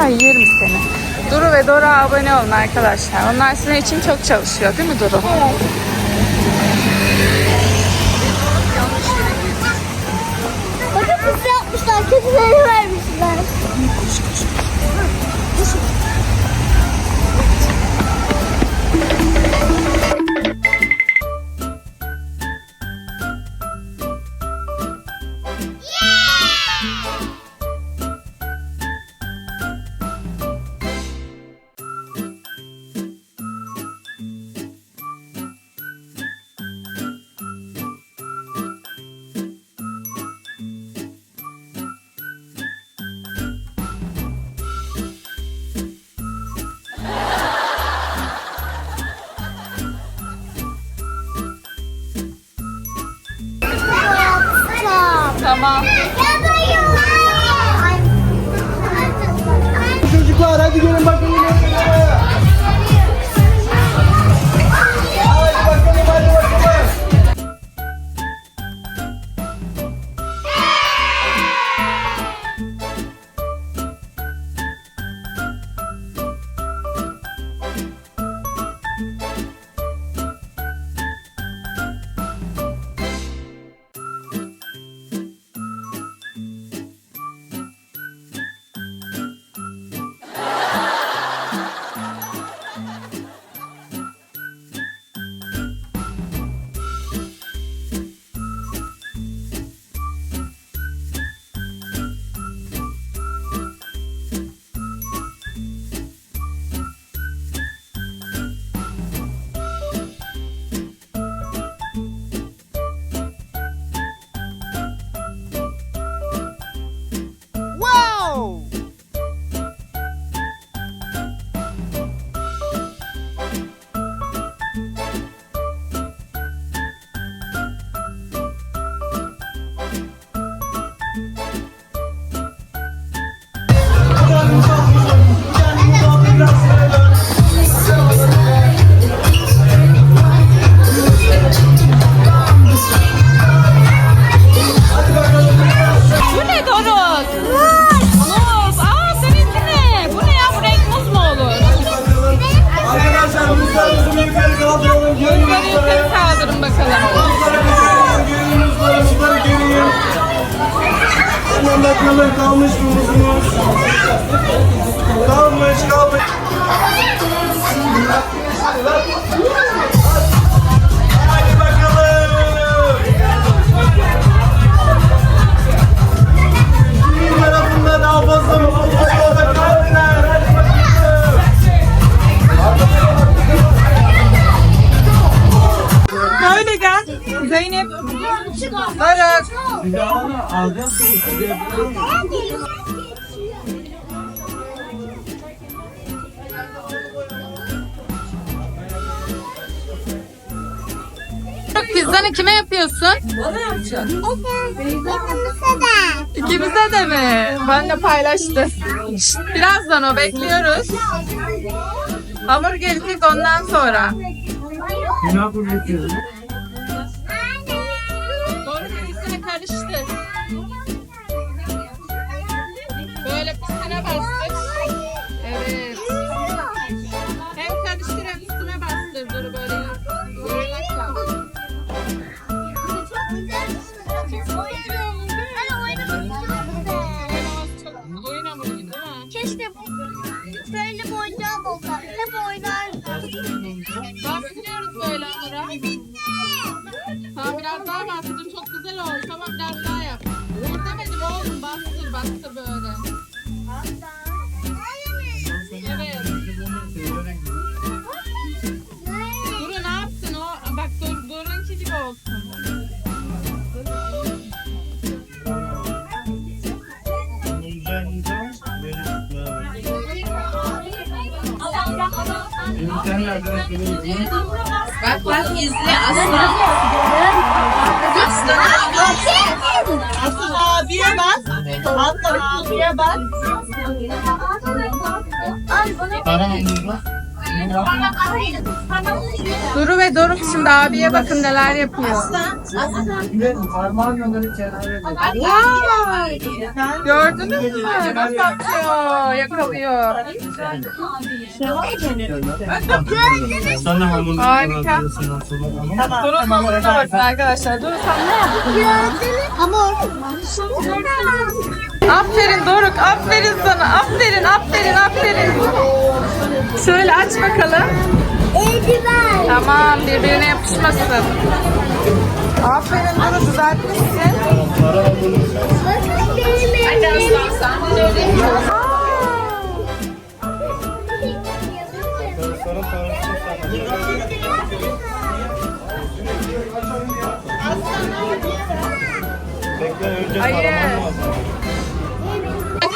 Ay yerim seni. Duru ve Dora abone olun arkadaşlar. Onlar sizin için çok çalışıyor değil mi Duru? Evet. Bakın pizza yapmışlar, kedileri vermişler. Tamam. Çocuklar hadi gelin bakalım. Bakalım kalmış mı? Kalmış kalmış. Zeynep. Doruk. Doruk pizzanı kime yapıyorsun? İkimize de mi? Ben de paylaştım. Şşt, Birazdan o bekliyoruz. Hamur gelecek ondan sonra. Doğru biraz daha. Çok güzel oldu. Tamam biraz daha yap. Vur demedim oğlum. Bastır bastır böyle. Bak bak izle aslan. Aslan Asıl abiye bak. Aslan abiye bak. Bana bak. Duru ve Doruk şimdi abiye bakın neler yapıyor. Parmağın yolları kenara Gördünüz mü? Nasıl atıyor, yakalıyor. Harika. Duru hamuruna bakın arkadaşlar. Duru sen ne? Gördünüz. Hamur. Aferin Doruk, aferin sana. Aferin, aferin, aferin. Şöyle aç bakalım. Eldiven. Tamam, birbirine yapışmasın. Aferin Duru, düzeltmişsin. Bakın benim eldivenim. Hayır.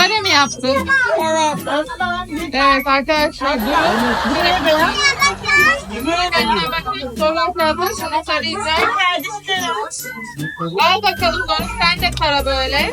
Kare mi yaptın? Evet. Evet arkadaşlar Duru. Buraya beyaz. Bekle bakın. Şunu tarayacağım. Al bakalım Doruk sen de tara böyle.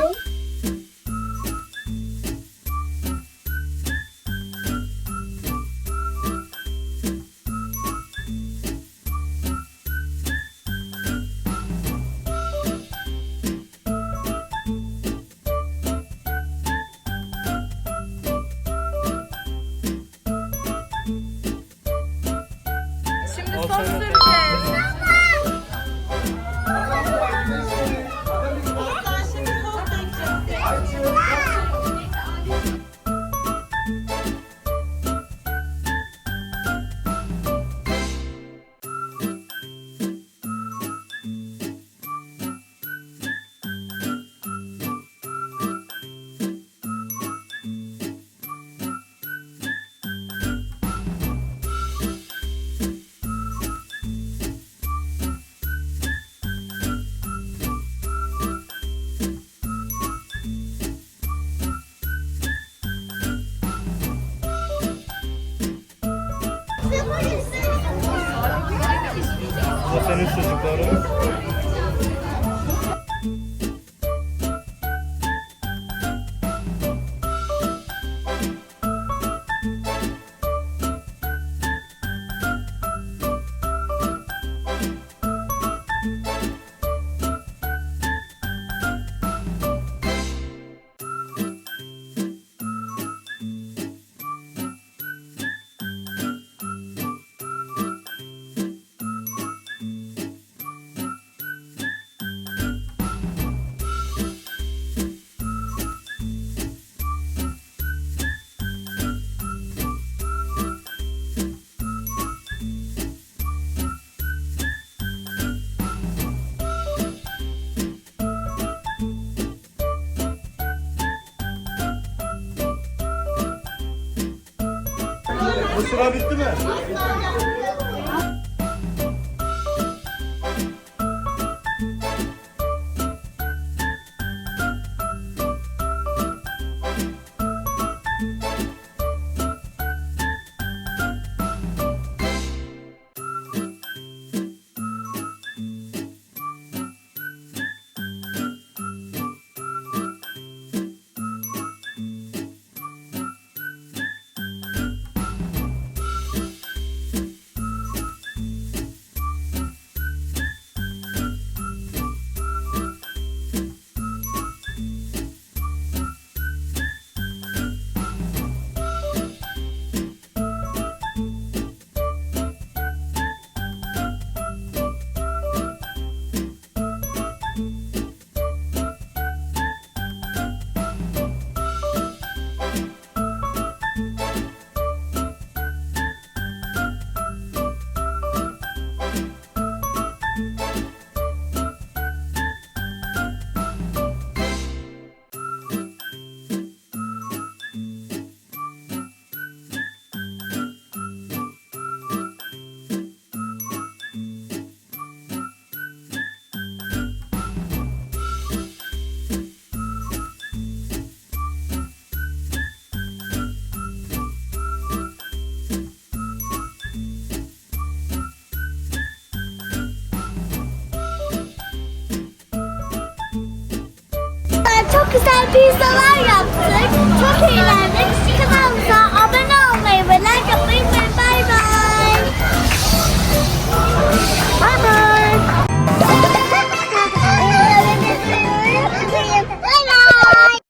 Bu senin çocukların. Bu sıra bitti mi? Güzel pizzalar yaptık. Çok eğlendik.